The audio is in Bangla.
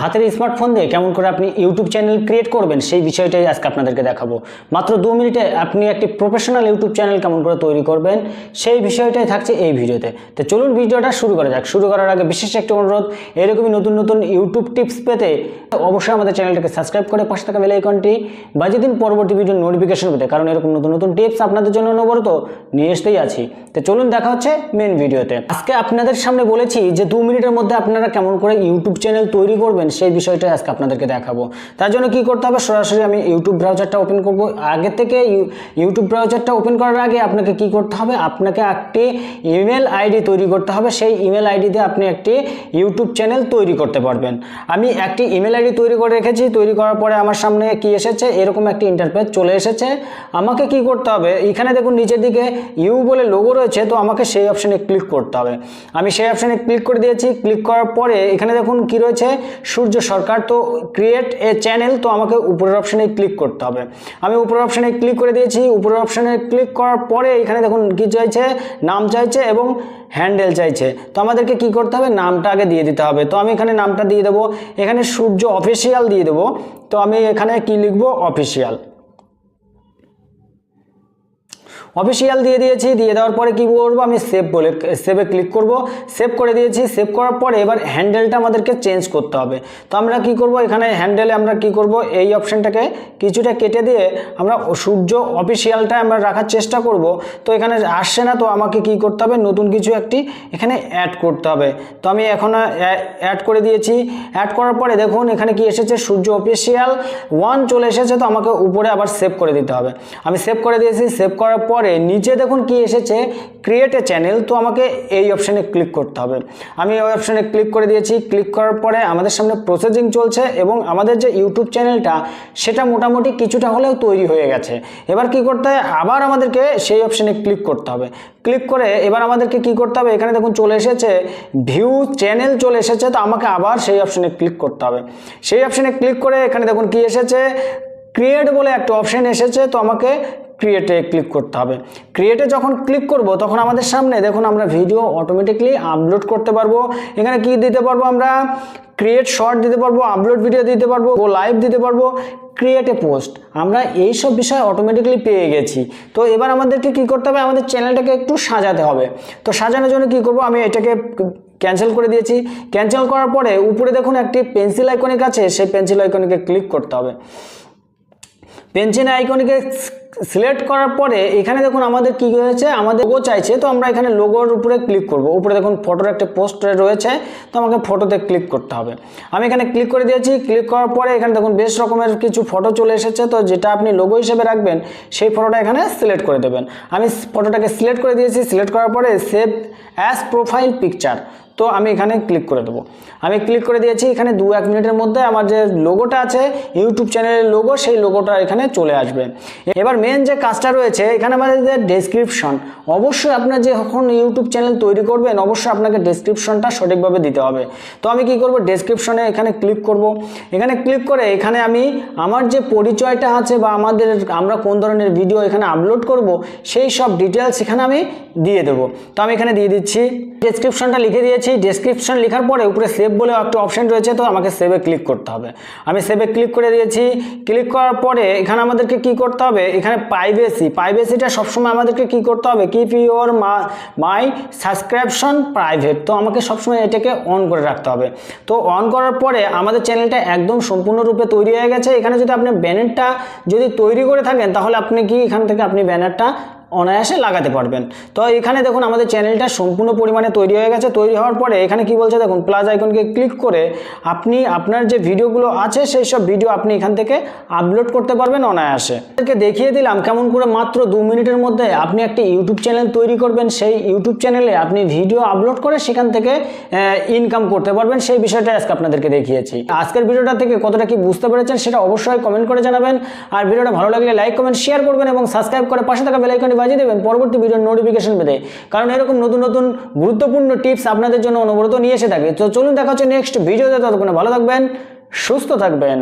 হাতের স্মার্টফোন দিয়ে কেমন করে আপনি ইউটিউব চ্যানেল ক্রিয়েট করবেন, সেই বিষয়টাই আজকে আপনাদেরকে দেখাবো। মাত্র দু মিনিটে আপনি একটি প্রফেশনাল ইউটিউব চ্যানেল কেমন করে তৈরি করবেন, সেই বিষয়টাই থাকছে এই ভিডিওতে। তো চলুন ভিডিওটা শুরু করা যাক। শুরু করার আগে বিশেষ একটি অনুরোধ, এরকমই নতুন নতুন ইউটিউব টিপস পেতে অবশ্যই আমাদের চ্যানেলটাকে সাবস্ক্রাইব করে পাশে থাকা বেল আইকনটি বাজিয়ে দিন পরবর্তী ভিডিও নোটিফিকেশন পেতে, কারণ এরকম নতুন নতুন টিপস আপনাদের জন্য অনবরত নিয়ে আসতেই আছি। তো চলুন দেখা হচ্ছে মেন ভিডিওতে আজকে আপনাদের সামনে বলেছি যে দু মিনিটের মধ্যে আপনারা কেমন করে ইউটিউব চ্যানেল তৈরি করবেন সেই বিষয়টাই আজকে আপনাদেরকে দেখাবো। তার জন্য কি করতে হবে? সরাসরি আমি ইউটিউব ব্রাউজারটা ওপেন করব। আগে থেকে ইউ- ইউটিউব ব্রাউজারটা ওপেন করার আগে আপনাকে কি করতে হবে? আপনাকে একটি ইমেল আইডি তৈরি করতে হবে। সেই ইমেল আইডি দিয়ে আপনি একটি ইউটিউব চ্যানেল তৈরি করতে পারবেন। আমি একটি ইমেল আইডি তৈরি করে রেখেছি। তৈরি করার পরে আমার সামনে কি এসেছে? এরকম একটি ইন্টারফেস চলে এসেছে। আমাকে কি করতে হবে? এখানে দেখুন নিচের দিকে ইউ বলে লোগো রয়েছে, তো আমাকে সেই অপশানে ক্লিক করতে হবে। আমি সেই অপশানে ক্লিক করে দিয়েছি। ক্লিক করার পরে এখানে দেখুন কি রয়েছে? সূর্য সরকার, তো ক্রিয়েট এ চ্যানেল তো আমাকে উপরের অপশানে ক্লিক করতে হবে। আমি উপরের অপশানে ক্লিক করে দিয়েছি, উপরের অপশানে ক্লিক করার পরে এখানে দেখুন কি চাইছে? নাম চাইছে এবং হ্যান্ডেল চাইছে। তো আমাদেরকে কি করতে হবে? নামটা আগে দিয়ে দিতে হবে। তো আমি এখানে নামটা দিয়ে দেবো। এখানে সূর্য অফিসিয়াল দিয়ে দেবো। তো আমি এখানে কি লিখব? অফিসিয়াল অফিসিয়াল দিয়ে দিয়েছি, দিয়ে দেওয়ার পরে কি করব, আমি সেভ বলে সেভে ক্লিক করব। সেভ করে দিয়েছি সেভ করার পরে এবার হ্যান্ডেলটা আমাদেরকে চেঞ্জ করতে হবে। তো আমরা কি করব, এখানে হ্যান্ডেলে আমরা কি করব, এই অপশানটাকে কিছুটা কেটে দিয়ে আমরা সূর্য অফিসিয়ালটা আমরা রাখার চেষ্টা করব। তো এখানে আসছে না, তো আমাকে কি করতে হবে, নতুন কিছু একটি এখানে অ্যাড করতে হবে। তো আমি এখন অ্যাড করে দিয়েছি। অ্যাড করার পরে দেখুন, এখানে কি এসেছে, সূর্য অফিসিয়াল ওয়ান চলে এসেছে, তো আমাকে উপরে আবার সেভ করে দিতে হবে। আমি সেভ করে দিয়েছি সেভ করার পরে নিচে দেখুন কি এসেছে ক্রিয়েট এ চ্যানেল তো আমাকে এই অপশানে ক্লিক করতে হবে। আমি ওই অপশানে ক্লিক করে দিয়েছি ক্লিক করার পরে আমাদের সামনে প্রসেসিং চলছে এবং আমাদের যে ইউটিউব চ্যানেলটা সেটা মোটামুটি কিছুটা হলেও তৈরি হয়ে গেছে। এবার কি করতে হয়? আবার আমাদেরকে সেই অপশানে ক্লিক করতে হবে। ক্লিক করে এবার আমাদেরকে কি করতে হবে? এখানে দেখুন চলে এসেছে ভিউ চ্যানেল চলে এসেছে, তো আমাকে আবার সেই অপশানে ক্লিক করতে হবে। সেই অপশানে ক্লিক করে এখানে দেখুন কি এসেছে ক্রিয়েট বলে একটা অপশান এসেছে, তো আমাকে ক্রিয়েটে ক্লিক করতে হবে। ক্রিয়েটে যখন ক্লিক করব, তখন আমাদের সামনে দেখুন আমরা ভিডিও অটোমেটিকলি আপলোড করতে পারব। এখানে কি দিতে পারব আমরা? ক্রিয়েট শর্ট দিতে পারব আপলোড ভিডিও দিতে পারব ও লাইভ দিতে পারব ক্রিয়েট এ পোস্ট আমরা এই সব বিষয় অটোমেটিকলি পেয়ে গেছি। তো এবার আমাদেরকে কি করতে হবে? আমাদের চ্যানেলটাকে একটু সাজাতে হবে। তো সাজানোর জন্য কি করব? আমি এটাকে ক্যান্সেল করে দিয়েছি। ক্যান্সেল করার পরে উপরে দেখুন একটি পেন্সিল আইকনের কাছে, সেই পেন্সিল আইকনকে ক্লিক করতে হবে। পেন্সিল আইকনকে সিলেক্ট করার পরে এখানে দেখুন আমাদের কি হয়েছে? আমাদের লোগো চাইছে, তো আমরা এখানে লোগোর উপরে ক্লিক করব। উপরে দেখুন ফটোর একটা পোস্ট রয়েছে, তো আমাকে ফটোতে ক্লিক করতে হবে। আমি এখানে ক্লিক করে দিয়েছি ক্লিক করার পরে এখানে দেখুন বেশ রকমের কিছু ফটো চলে এসেছে, তো যেটা আপনি লোগো হিসেবে রাখবেন, সেই ফটোটা এখানে সিলেক্ট করে দেবেন। আমি ফটোটাকে সিলেক্ট করে দিয়েছি সিলেক্ট করার পরে সেভ অ্যাজ প্রোফাইল পিকচার তো আমি এখানে ক্লিক করে দেবো। আমি ক্লিক করে দিয়েছি, এখানে দু এক মিনিটের মধ্যে আমার যে লোগোটা আছে ইউটিউব চ্যানেলের লোগো সেই লোগোটা এখানে চলে আসবে। এবার মেন যে কাজটা রয়েছে, এখানে আমাদের ডেসক্রিপশন অবশ্যই আপনার যখন ইউটিউব চ্যানেল তৈরি করবেন, অবশ্যই আপনাকে ডেসক্রিপশনটা সঠিকভাবে দিতে হবে। তো আমি কি করব? ডেসক্রিপশনে এখানে ক্লিক করব। এখানে ক্লিক করে এখানে আমি আমার যে পরিচয়টা আছে বা আমাদের আমরা কোন ধরনের ভিডিও এখানে আপলোড করব, সেই সব ডিটেলস এখানে আমি দিয়ে দেবো। তো আমি এখানে দিয়ে দিচ্ছি। ডেসক্রিপশনটা লিখে দিয়েছি ডেসক্রিপশন লেখার পরে উপরে সেভ বলে একটা অপশন রয়েছে, তো আমাকে সেভে ক্লিক করতে হবে। আমি সেভে ক্লিক করে দিয়েছি ক্লিক করার পরে এখানে আমাদেরকে কি করতে হবে? এখানে প্রাইভেসি প্রাইভেসিটা সবসময় আমাদেরকে কি করতে হবে? Keep your my subscription private তো আমাকে সবসময় এটাকে অন করে রাখতে হবে। তো অন করার পরে আমাদের চ্যানেলটা একদম সম্পূর্ণরূপে তৈরি হয়ে গেছে। এখানে যদি আপনি ব্যানারটা যদি তৈরি করে থাকেন, তাহলে আপনি কি এখান থেকে আপনি ব্যানারটা অনায়াসে লাগাতে পারবেন। তো এখানে দেখুন আমাদের চ্যানেলটা সম্পূর্ণ পরিমাণে তৈরি হয়ে গেছে। তৈরি হওয়ার পরে এখানে কি বলছে দেখুন প্লাস আইকনকে ক্লিক করে আপনি আপনার যে ভিডিওগুলো আছে সেই সব ভিডিও আপনি এখান থেকে আপলোড করতে পারবেন অনায়াসে। আপনাদেরকে দেখিয়ে দিলাম কেমন করে মাত্র দু মিনিটের মধ্যে আপনি একটি ইউটিউব চ্যানেল তৈরি করবেন। সেই ইউটিউব চ্যানেলে আপনি ভিডিও আপলোড করে সেখান থেকে ইনকাম করতে পারবেন। সেই বিষয়টা আজকে আপনাদেরকে দেখিয়েছি। আজকের ভিডিওটা থেকে কতটা কি বুঝতে পেরেছেন সেটা অবশ্যই কমেন্ট করে জানাবেন। আর ভিডিওটা ভালো লাগলে লাইক কমেন্ট শেয়ার করবেন এবং সাবস্ক্রাইব করে পাশে থাকা বেলাইকনটি বাজিয়ে দেবেন পরবর্তী ভিডিওর নোটিফিকেশন পেতে। কারণ এরকম নতুন নতুন গুরুত্বপূর্ণ টিপস আপনাদের জন্য অনবরত নিয়ে এসে থাকে। তো চলুন দেখা হচ্ছে নেক্সট ভিডিওতে ততক্ষণে ভালো থাকবেন, সুস্থ থাকবেন।